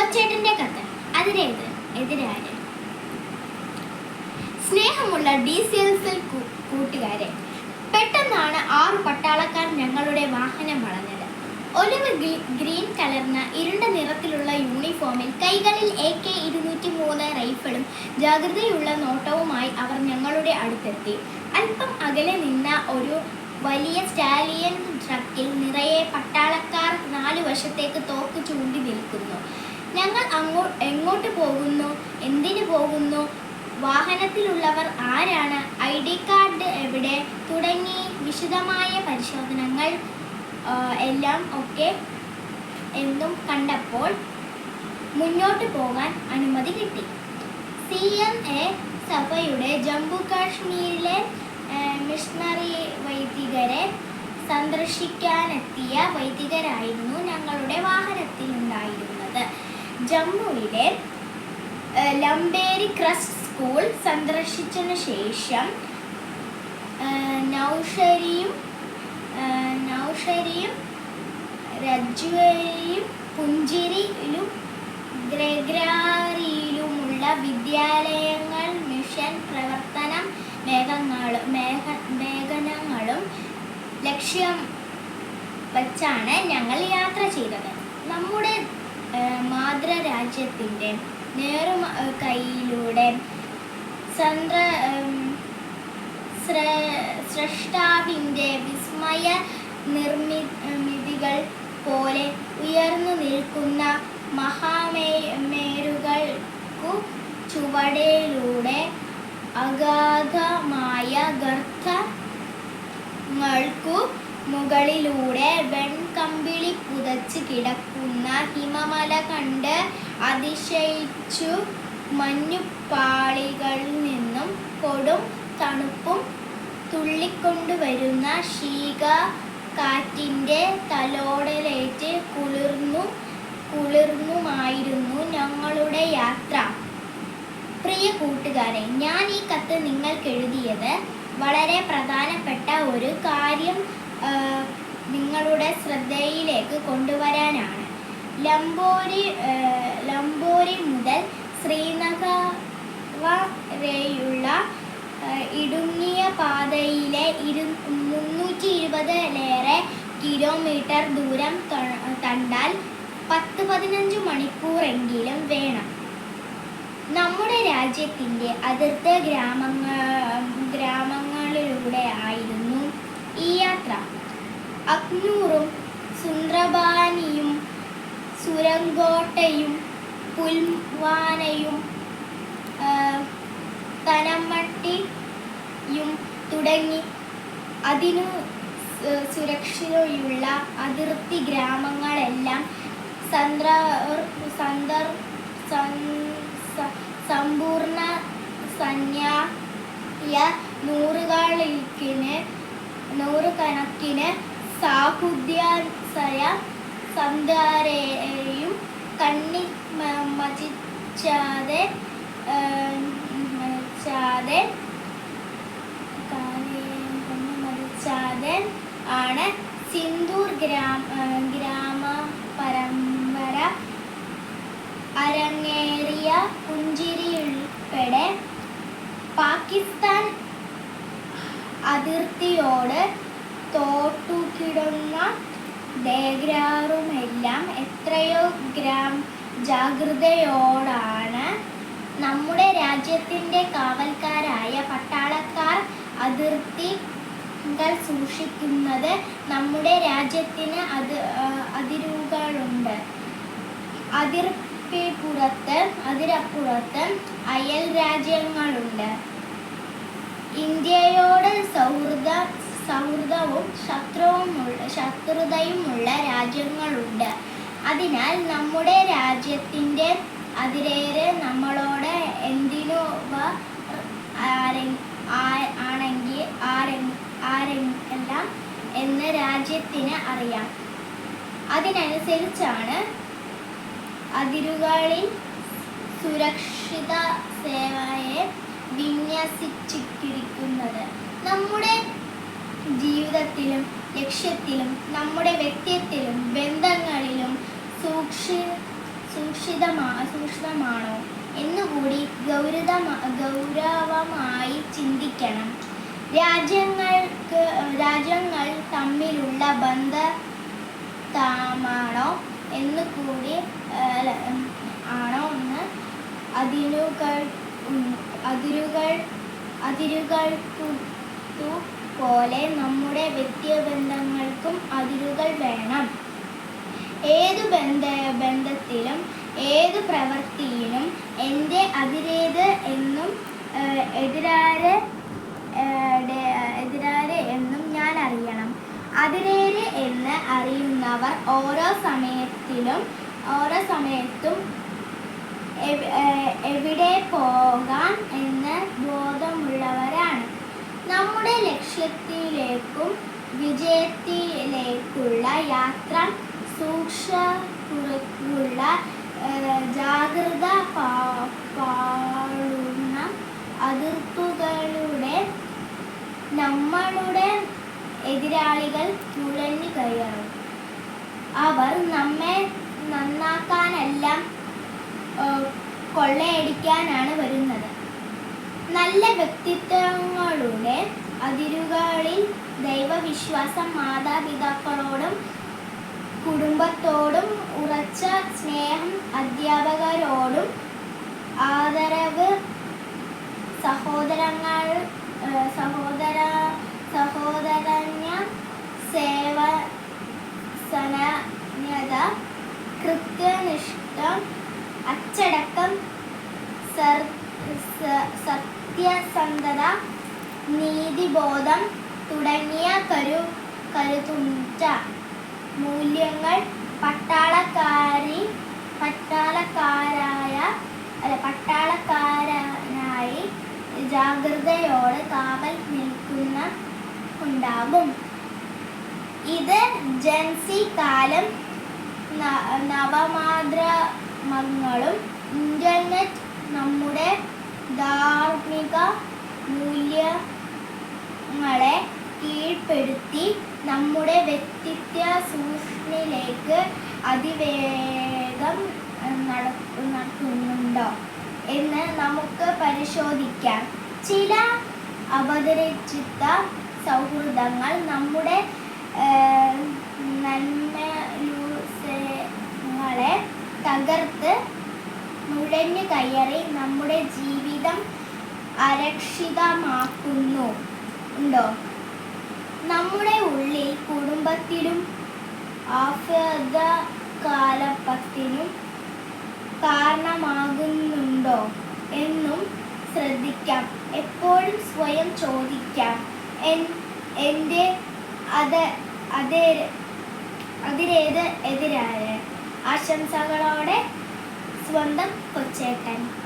കൊച്ചേട്ടന്റെ കത്ത് അതിനേത് എതിരാര് സ്നേഹമുള്ള D C L cell കൂട്ടുകാരെ പെട്ടെന്നാണ് ആറ് പട്ടാളക്കാർ ഞങ്ങളുടെ വാഹനം വളഞ്ഞത്. ഒലിവ് ഗ്രീൻ കലർന്ന ഇരുണ്ട നിറത്തിലുള്ള യൂണിഫോമിൽ കൈകളിൽ എ കെ ഇരുന്നൂറ്റി മൂന്ന് റൈഫിളും ജാഗ്രതയുള്ള നോട്ടവുമായി അവർ ഞങ്ങളുടെ അടുത്തെത്തി. അല്പം അകലെ നിന്ന ഒരു വലിയ സ്റ്റാലിയൻ ട്രക്കിൽ നിറയെ പട്ടാളക്കാർ നാലു വശത്തേക്ക് തോക്ക് ചൂണ്ടി നിൽക്കുന്നു. ഞങ്ങൾ അങ്ങോ എങ്ങോട്ട് പോകുന്നു? എന്തിനു പോകുന്നു? വാഹനത്തിലുള്ളവർ ആരാണ്? ഐ ഡി കാർഡ് എവിടെ? തുടങ്ങി. വിശദമായ പരിശോധനകൾ എല്ലാം ഒക്കെ എന്നും കണ്ടപ്പോൾ മുന്നോട്ട് പോകാൻ അനുമതി കിട്ടി. സി എം എ സഭയുടെ ജമ്മു കാശ്മീരിലെ മിഷണറി വൈദികരെ സന്ദർശിക്കാനെത്തിയ വൈദികരായിരുന്നു ഞങ്ങളുടെ വാഹനത്തിലുണ്ടായിരുന്നത്. ജമ്മുവിലെ ലംബേരി ക്രസ്റ്റ് സ്കൂൾ സന്ദർശിച്ചതിനു ശേഷം നൗഷരിയും നൗഷരിയും രജ്വരിയും പുഞ്ചിരിയിലും ഗ്രഗ്രാരിയിലുമുള്ള വിദ്യാലയങ്ങൾ മിഷൻ പ്രവർത്തനം മേഘങ്ങളും മേഘ മേഘനങ്ങളും ലക്ഷ്യം വച്ചാണ് ഞങ്ങൾ യാത്ര ചെയ്തത്. നമ്മുടെ മാതൃരാജ്യത്തിന്റെ നേറു കൈയിലൂടെ സന്ത്ര സ്രഷ്ടാവിന്റെ വിസ്മയ നിർമ്മിതികൾ പോലെ ഉയർന്നു നിൽക്കുന്ന മഹാമേരുകൾക്കു ചുവടയിലൂടെ അഗാധമായ ഗർത്തങ്ങൾക്കു മുകളിലൂടെ വെൺകമ്പിളി പുതച്ച് കിടക്കുന്ന ഹിമമല കണ്ട് അതിശയിച്ചു മഞ്ഞുപാളികളിൽ നിന്നും കൊടും തണുപ്പും തുള്ളിക്കൊണ്ടുവരുന്ന ശീക കാറ്റിന്റെ തലോടലേറ്റ് കുളിർന്നു കുളിർന്നുമായിരുന്നു ഞങ്ങളുടെ യാത്ര. പ്രിയ കൂട്ടുകാരെ ഞാൻ ഈ കത്ത് നിങ്ങൾക്ക് എഴുതിയത് വളരെ പ്രധാനപ്പെട്ട ഒരു കാര്യം നിങ്ങളുടെ ശ്രദ്ധയിലേക്ക് കൊണ്ടുവരാനാണ്. ലംബോരി ലംബോരി മുതൽ ശ്രീനഗർ വരെയുള്ള ഇടുങ്ങിയ പാതയിലെ ഇരു മുന്നൂറ്റി ഇരുപതിലേറെ കിലോമീറ്റർ ദൂരം കണ്ടാൽ പത്ത് പതിനഞ്ച് മണിക്കൂറെങ്കിലും വേണം. നമ്മുടെ രാജ്യത്തിന്റെ അതിർത്തി ഗ്രാമങ്ങൾ സുരങ്കോട്ടയും പുൽവാനയും തനമട്ടിയും തുടങ്ങി. അതിനു സുരക്ഷയുള്ള അതിർത്തി ഗ്രാമങ്ങളെല്ലാം സന്ദ്ര സന്ദർ സമ്പൂർണ സന്യായ നൂറുകണക്കിന് നൂറുകണക്കിന് സാഹുദ്യാസയ സന്ധാരെയും കണ്ണി മ- മതിച്ചാതെ ആ, മതിച്ചാതെ കാര്യം കൊണ്ട് ആണ് സിന്ദൂർ ഗ്രാമ ഗ്രാമ പരമ്പര അരങ്ങേറിയ പുഞ്ചിരിയുൾപ്പെടെ പാകിസ്ഥാൻ അതിർത്തിയോട് തോട്ടുകിടുന്ന ദേഗ്രാറുമെല്ലാം എത്രയോ ഗ്രാം ജാഗ്രതയോടാണ് നമ്മുടെ രാജ്യത്തിന്റെ കാവൽക്കാരായ പട്ടാളക്കാർ അതിർത്തികൾ സൂക്ഷിക്കുന്നത് നമ്മുടെ രാജ്യത്തിന് അത് അതിരുകളുണ്ട്. അതിർപ്പിപ്പുറത്ത് അതിരപ്പുറത്ത് അയൽ രാജ്യങ്ങളുണ്ട്. ഇന്ത്യയോട് സൗഹൃദ സൗഹൃദവും ശത്രുവുമുള്ള ശത്രുതയുമുള്ള രാജ്യങ്ങളുണ്ട്. അതിനാൽ നമ്മുടെ രാജ്യത്തിന്റെ അതിരേറെ നമ്മളോട് എന്തിനോ ആണെങ്കിൽ ആരെ ആരെല്ലാം എന്ന് രാജ്യത്തിന് അറിയാം. അതിനനുസരിച്ചാണ് അതിരുകളിൽ സുരക്ഷിത സേവയെ വിന്യസിച്ചിരിക്കുന്നത് നമ്മുടെ ജീവിതത്തിലും ലക്ഷ്യത്തിലും നമ്മുടെ വ്യക്തിത്വത്തിലും ബന്ധങ്ങളിലും സൂക്ഷി സൂക്ഷിതമാ സൂക്ഷിതമാണോ എന്നുകൂടി ഗൗരവ ഗൗരവമായി ചിന്തിക്കണം. രാജ്യങ്ങൾക്ക് രാജ്യങ്ങൾ തമ്മിലുള്ള ബന്ധമാണോ എന്ന് കൂടി ആണോ എന്ന് അതിരുകൾ അതിരുകൾ അതിരുകൾ പോലെ നമ്മുടെ വ്യക്തിബന്ധങ്ങൾക്കും അതിരുകൾ വേണം. ഏതു ബന്ധ ബന്ധത്തിലും ഏതു പ്രവൃത്തിയിലും എന്റെ അതിരേത് എന്നും എതിരാരെ എതിരാര് എന്നും ഞാൻ അറിയണം. അതിരേര് എന്ന് അറിയുന്നവർ ഓരോ സമയത്തിലും ഓരോ സമയത്തും എവിടെ പോകാം എന്ന് ബോധമുള്ളവരാണ്. നമ്മുടെ ലക്ഷ്യത്തിലേക്കും വിജയത്തിലേക്കുള്ള യാത്ര സൂക്ഷ്മുള്ള ജാഗ്രത പാളുന്ന അതിർപ്പുകളുടെ നമ്മളുടെ എതിരാളികൾ നുഴഞ്ഞു കയറും. അവർ നമ്മെ നന്നാക്കാനെല്ലാം കൊള്ളയടിക്കാനാണ് വരുന്നത്. നല്ല വ്യക്തിത്വങ്ങളുടെ അതിരുകളിൽ ദൈവവിശ്വാസം മാതാപിതാക്കളോടും കുടുംബത്തോടും ഉറച്ച സ്നേഹം അധ്യാപകരോടും ആദരവ് സഹോദരങ്ങൾ സഹോദര സഹോദര സഹോദരന്യ സേവനത കൃത്യനിഷ്ഠ അച്ചടക്കം സർ സ- സത്യസന്ധത നീതിബോധം തുടങ്ങിയ കരു കരുത്തുറ്റ മൂല്യങ്ങൾ പട്ടാളക്കാരി പട്ടാളക്കാരായ അല്ല പട്ടാളക്കാരനായി ജാഗ്രതയോടെ കാവൽ നിൽക്കുന്ന ഉണ്ടാകും. ഇത് ജൻസി കാലം നവമാതൃമങ്ങളും ഇന്റർനെറ്റ് നമ്മുടെ ധാർമ്മിക മൂല്യങ്ങളെ കീഴ്പ്പെടുത്തി നമ്മുടെ വ്യക്തിത്വ സൂക്ഷ്മയിലേക്ക് അതിവേഗം നടത്തുന്നുണ്ടോ എന്ന് നമുക്ക് പരിശോധിക്കാം. ചില അവതരിച്ചിത്ത സൗഹൃദങ്ങൾ നമ്മുടെ നന്മകളെ തകർത്ത് നുഴഞ്ഞു കയറി നമ്മുടെ ജീവിതം അരക്ഷിതമാക്കുന്നു. ഉണ്ടോ? നമ്മുടെ ഉള്ളിൽ കുടുംബത്തിലും ആഫ്രിക കാലപ്പത്തിനും കാരണമാകുന്നുണ്ടോ എന്നും ശ്രദ്ധിക്കാം. എപ്പോഴും സ്വയം ചോദിക്കാം. എൻ- എന്റെ അത് അതേ അതിരേത് എതിരായ ആശംസകളോടെ സ്വന്തം കൊച്ചേട്ടൻ.